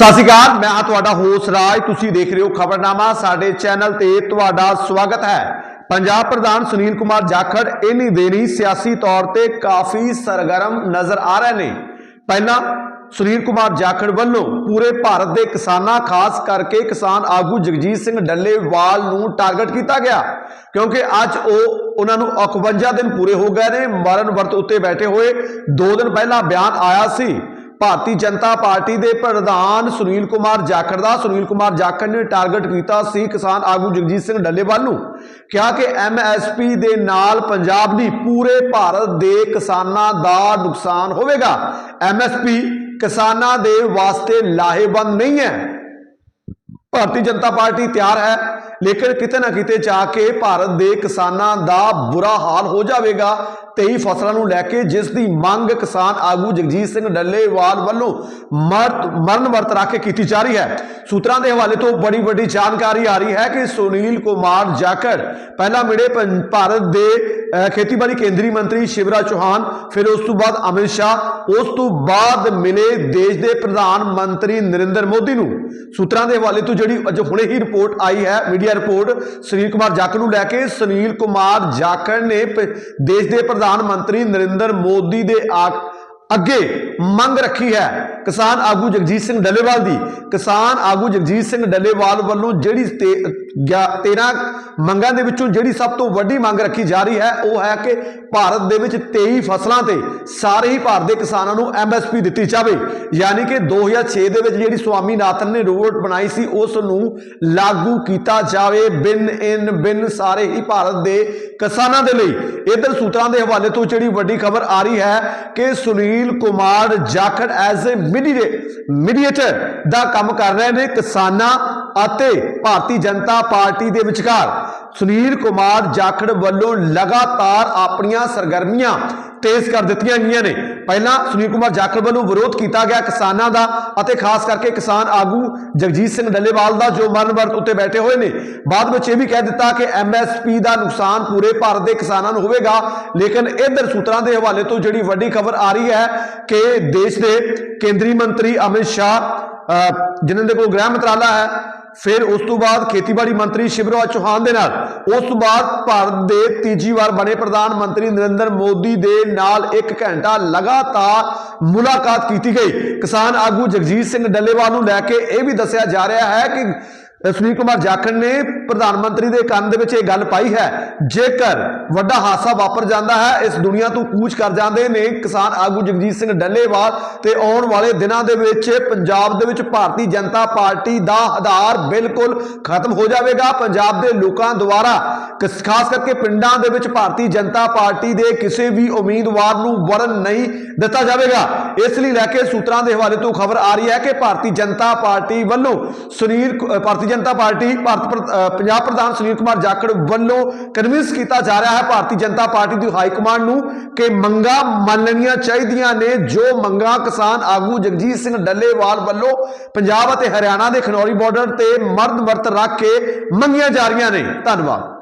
ਸਤਿ ਸ਼੍ਰੀ ਅਕਾਲ, ਮੈਂ ਹਾਂ ਤੁਹਾਡਾ ਹੋਸ ਰਾਜ। ਤੁਸੀਂ ਦੇਖ ਰਹੇ ਹੋ ਖਬਰਨਾਮਾ, ਸਾਡੇ ਚੈਨਲ ਤੇ ਤੁਹਾਡਾ ਸਵਾਗਤ ਹੈ। ਪੰਜਾਬ ਪ੍ਰਧਾਨ ਸੁਨੀਲ ਕੁਮਾਰ ਜਾਖੜ ਇਨੀ ਦੇਰੀ ਸਿਆਸੀ ਤੌਰ ਤੇ ਕਾਫੀ ਸਰਗਰਮ ਨਜ਼ਰ ਆ ਰਹੇ ਨੇ। ਪਹਿਲਾਂ ਸੁਨੀਲ ਕੁਮਾਰ ਜਾਖੜ ਵੱਲੋਂ ਪੂਰੇ ਭਾਰਤ ਦੇ ਕਿਸਾਨਾਂ, ਖਾਸ ਕਰਕੇ ਕਿਸਾਨ ਆਗੂ ਜਗਜੀਤ ਸਿੰਘ ਡੱਲੇਵਾਲ ਨੂੰ ਟਾਰਗੇਟ ਕੀਤਾ ਗਿਆ, ਕਿਉਂਕਿ ਅੱਜ ਉਹ ਉਹਨਾਂ ਨੂੰ 51 ਦਿਨ ਪੂਰੇ ਹੋ ਗਏ ਨੇ। ਮਰਨ ਵਰਤ ਉੱਤੇ ਬੈਠੇ ਹੋਏ 2 ਦਿਨ ਪਹਿਲਾਂ ਬਿਆਨ ਆਇਆ ਸੀ। ਭਾਰਤੀ ਜਨਤਾ ਪਾਰਟੀ ਦੇ ਪ੍ਰਧਾਨ ਸੁਨੀਲ ਕੁਮਾਰ ਜਾਖੜ ਦਾ। ਸੁਨੀਲ ਕੁਮਾਰ ਜਾਖੜ ਨੇ ਟਾਰਗੇਟ ਕੀਤਾ ਸੀ ਕਿਸਾਨ ਆਗੂ ਜਗਜੀਤ ਸਿੰਘ ਡੱਲੇਵਾਲ ਨੂੰ। ਕਿਹਾ ਕਿ ਐਮਐਸਪੀ ਦੇ ਨਾਲ ਪੰਜਾਬ ਦੀ ਪੂਰੇ ਭਾਰਤ ਦੇ ਕਿਸਾਨਾਂ ਦਾ ਨੁਕਸਾਨ ਹੋਵੇਗਾ। ਐਮਐਸਪੀ ਕਿਸਾਨਾਂ ਦੇ ਵਾਸਤੇ ਲਾਹੇਵੰਦ ਨਹੀਂ ਹੈ। ਭਾਰਤੀ ਜਨਤਾ ਪਾਰਟੀ ਤਿਆਰ ਹੈ। ਲੇਕਿਨ ਕਿਤੇ ਨਾ ਕਿਤੇ ਜਾ ਕੇ ਭਾਰਤ ਦੇ ਕਿਸਾਨਾਂ ਦਾ ਬੁਰਾ ਹਾਲ ਹੋ ਜਾਵੇਗਾ। ਤੇਈ ਫਸਲਾਂ ਨੂੰ ਲੈ ਕੇ ਜਿਸ ਦੀ ਮੰਗ ਕਿਸਾਨ ਆਗੂ ਜਗਜੀਤ ਸਿੰਘ ਡੱਲੇਵਾਲ ਵੱਲੋਂ ਮਰਤ ਮਰਨ ਵਰਤ ਰੱਖ ਕੇ ਕੀਤੀ ਜਾ ਰਹੀ ਹੈ। ਸੂਤਰਾਂ ਦੇ ਹਵਾਲੇ ਤੋਂ ਬੜੀ ਵੱਡੀ ਜਾਣਕਾਰੀ ਆ ਰਹੀ ਹੈ ਕਿ ਸੁਨੀਲ ਕੁਮਾਰ ਜਾਖੜ, ਪਹਿਲਾਂ ਮਿਲੇ ਪੰ- ਭਾਰਤ ਦੇ ਖੇਤੀਬਾੜੀ ਕੇਂਦਰੀ ਮੰਤਰੀ ਸ਼ਿਵਰਾਜ ਚੌਹਾਨ, ਫਿਰ ਉਸ ਤੋਂ ਬਾਅਦ ਅਮਿਤ ਸ਼ਾਹ, ਉਸ ਤੋਂ ਬਾਅਦ ਮਿਲੇ ਦੇਸ਼ ਦੇ ਪ੍ਰਧਾਨ ਮੰਤਰੀ ਨਰਿੰਦਰ ਮੋਦੀ ਨੂੰ। ਸੂਤਰਾਂ ਦੇ ਹਵਾਲੇ ਤੋਂ ਜਿਹੜੀ ਅੱਜ ਹੁਣੇ ਹੀ ਰਿਪੋਰਟ ਆਈ ਹੈ, ਮੀਡੀਆ ਰਿਪੋਰਟ ਸੁਨੀਲ ਕੁਮਾਰ ਜਾਖੜ ਨੂੰ ਲੈ ਕੇ ਸੁਨੀਲ ਕੁਮਾਰ ਜਾਖੜ ਨੇ ਦੇਸ਼ ਦੇ ਪ੍ਰਧਾਨ ਮੰਤਰੀ ਨਰਿੰਦਰ ਮੋਦੀ ਦੇ ਅੱਗੇ ਮੰਗ ਰੱਖੀ ਹੈ। ਕਿਸਾਨ ਆਗੂ ਜਗਜੀਤ ਸਿੰਘ ਡੱਲੇਵਾਲ ਦੀ। ਕਿਸਾਨ ਆਗੂ ਜਗਜੀਤ ਸਿੰਘ ਡੱਲੇਵਾਲ ਵੱਲੋਂ ਜਿਹੜੀ ਤੇ- ਗਿਆ- 13 ਮੰਗਾਂ ਦੇ ਵਿੱਚੋਂ ਜਿਹੜੀ ਸਭ ਤੋਂ ਵੱਡੀ ਮੰਗ ਰੱਖੀ ਜਾ ਰਹੀ ਹੈ, ਉਹ ਹੈ ਕਿ ਭਾਰਤ ਦੇ ਵਿੱਚ 23 ਫਸਲਾਂ ਤੇ ਸਾਰੇ ਹੀ ਭਾਰਤ ਦੇ ਕਿਸਾਨਾਂ ਨੂੰ ਐਮਐਸਪੀ ਦਿੱਤੀ ਜਾਵੇ। ਯਾਨੀ ਕਿ 2006 ਦੇ ਵਿੱਚ ਜਿਹੜੀ ਸਵਾਮੀਨਾਥਨ ਨੇ ਰੋਡ ਬਣਾਈ ਸੀ, ਉਸ ਨੂੰ ਲਾਗੂ ਕੀਤਾ ਜਾਵੇ ਬਿਨ ਇਨ, ਬਿਨ ਸਾਰੇ ਹੀ ਭਾਰਤ ਦੇ ਕਿਸਾਨਾਂ ਦੇ ਲਈ। ਇਧਰ ਸੂਤਰਾਂ ਦੇ ਹਵਾਲੇ ਤੋਂ ਜਿਹੜੀ ਵੱਡੀ ਖਬਰ ਆ ਰਹੀ ਹੈ ਕਿ Sunil Kumar Jakhar as a mediator ਦਾ ਕੰਮ ਕਰ ਰਹੇ ਨੇ ਕਿਸਾਨਾਂ ਅਤੇ ਭਾਰਤੀ ਜਨਤਾ ਪਾਰਟੀ ਦੇ ਵਿਚਕਾਰ। ਸੁਨੀਲ ਕੁਮਾਰ ਜਾਖੜ ਵੱਲੋਂ ਲਗਾਤਾਰ ਆਪਣੀਆਂ ਸਰਗਰਮੀਆਂ ਤੇਜ਼ ਕਰ ਦਿੱਤੀਆਂ ਗਈਆਂ ਨੇ। ਪਹਿਲਾਂ ਸੁਨੀਲ ਕੁਮਾਰ ਜਾਖੜ ਵੱਲੋਂ ਵਿਰੋਧ ਕੀਤਾ ਗਿਆ ਕਿਸਾਨਾਂ ਦਾ ਅਤੇ ਖਾਸ ਕਰਕੇ ਕਿਸਾਨ ਆਗੂ ਜਗਜੀਤ ਸਿੰਘ ਡੱਲੇਵਾਲ ਦਾ ਜੋ ਮਰਨ ਵਰਤ ਉੱਤੇ ਬੈਠੇ ਹੋਏ ਨੇ। ਬਾਅਦ ਵਿੱਚ ਇਹ ਵੀ ਕਹਿ ਦਿੱਤਾ ਕਿ ਐਮਐਸਪੀ ਦਾ ਨੁਕਸਾਨ ਪੂਰੇ ਭਾਰਤ ਦੇ ਕਿਸਾਨਾਂ ਨੂੰ ਹੋਵੇਗਾ। ਲੇਕਿਨ ਇਧਰ ਸੂਤਰਾਂ ਦੇ ਹਵਾਲੇ ਤੋਂ ਜਿਹੜੀ ਵੱਡੀ ਖਬਰ ਆ ਰਹੀ ਹੈ ਕਿ ਦੇਸ਼ ਦੇ ਕੇਂਦਰੀ ਮੰਤਰੀ ਅਮਿਤ ਸ਼ਾਹ ਅਹ, ਜਿਨ੍ਹਾਂ ਦੇ ਕੋਲ ਗ੍ਰਹਿ ਮੰਤਰਾਲਾ ਹੈ ਫਿਰ ਉਸ ਤੋਂ ਬਾਅਦ ਖੇਤੀਬਾੜੀ ਮੰਤਰੀ ਸ਼ਿਵਰਾਜ ਚੌਹਾਨ ਦੇ ਨਾਲ, ਉਸ ਤੋਂ ਬਾਅਦ ਭਾਰਤ ਦੇ ਤੀਜੀ ਵਾਰ ਬਣੇ ਪ੍ਰਧਾਨ ਮੰਤਰੀ ਨਰਿੰਦਰ ਮੋਦੀ ਦੇ ਨਾਲ ਇੱਕ ਘੰਟਾ ਲਗਾਤਾਰ ਮੁਲਾਕਾਤ ਕੀਤੀ ਗਈ। ਕਿਸਾਨ ਆਗੂ ਜਗਜੀਤ ਸਿੰਘ ਡੱਲੇਵਾਲ ਨੂੰ ਲੈ ਕੇ ਇਹ ਵੀ ਦੱਸਿਆ ਜਾ ਰਿਹਾ ਹੈ ਕਿ ਸੁਨੀਲ ਕੁਮਾਰ ਜਾਖੜ ਨੇ ਪ੍ਰਧਾਨ ਮੰਤਰੀ ਦੇ ਕੰਨ ਦੇ ਵਿੱਚ ਇਹ ਗੱਲ ਪਾਈ ਹੈ, ਜੇਕਰ ਵੱਡਾ ਹਾਦਸਾ ਵਾਪਰ ਜਾਂਦਾ ਹੈ, ਇਸ ਦੁਨੀਆ ਤੋਂ ਕੂਚ ਕਰ ਜਾਂਦੇ ਨੇ ਕਿਸਾਨ ਆਗੂ ਜਗਜੀਤ ਸਿੰਘ ਡੱਲੇਵਾਲ ਤੇ ਆਉਣ ਵਾਲੇ ਦਿਨਾਂ ਦੇ ਵਿੱਚ ਪੰਜਾਬ ਦੇ ਵਿੱਚ ਭਾਰਤੀ ਜਨਤਾ ਪਾਰਟੀ ਦਾ ਆਧਾਰ ਬਿਲਕੁਲ ਖਤਮ ਹੋ ਜਾਵੇਗਾ। ਪੰਜਾਬ ਦੇ ਲੋਕਾਂ ਦੁਆਰਾ ਖਾਸ ਕਰਕੇ ਪਿੰਡਾਂ ਦੇ ਵਿੱਚ ਭਾਰਤੀ ਜਨਤਾ ਪਾਰਟੀ ਦੇ ਕਿਸੇ ਵੀ ਉਮੀਦਵਾਰ ਨੂੰ ਵਰਨ ਨਹੀਂ ਦਿੱਤਾ ਜਾਵੇਗਾ। ਇਸ ਲਈ ਲੈ ਕੇ ਸੂਤਰਾਂ ਦੇ ਹਵਾਲੇ ਤੋਂ ਖਬਰ ਆ ਰਹੀ ਹੈ ਕਿ ਭਾਰਤੀ ਜਨਤਾ ਪਾਰਟੀ ਵੱਲੋਂ ਸੁਨੀਲ ਭਾਰਤੀ ਜਨਤਾ ਪਾਰਟੀ ਭਾਰਤ ਪੰਜਾਬ ਪ੍ਰਧਾਨ ਸੁਨੀਲ ਕੁਮਾਰ ਜਾਖੜ ਵੱਲੋਂ ਕਨਵਿੰਸ ਕੀਤਾ ਜਾ ਰਿਹਾ ਹੈ। ਭਾਰਤੀ ਜਨਤਾ ਪਾਰਟੀ ਦੀ ਹਾਈ ਕਮਾਂਡ ਨੂੰ ਕਿ ਮੰਗਾਂ ਮੰਨਣੀਆਂ ਚਾਹੀਦੀਆਂ ਨੇ। ਜੋ ਮੰਗਾਂ ਕਿਸਾਨ ਆਗੂ ਜਗਜੀਤ ਸਿੰਘ ਡੱਲੇਵਾਲ ਵੱਲੋਂ ਪੰਜਾਬ ਅਤੇ ਹਰਿਆਣਾ ਦੇ ਖਨੌਰੀ ਬਾਰਡਰ ਤੇ ਮਰਦ ਵਰਤ ਰੱਖ ਕੇ ਮੰਗੀਆਂ ਜਾ ਰਹੀਆਂ ਨੇ। ਧੰਨਵਾਦ।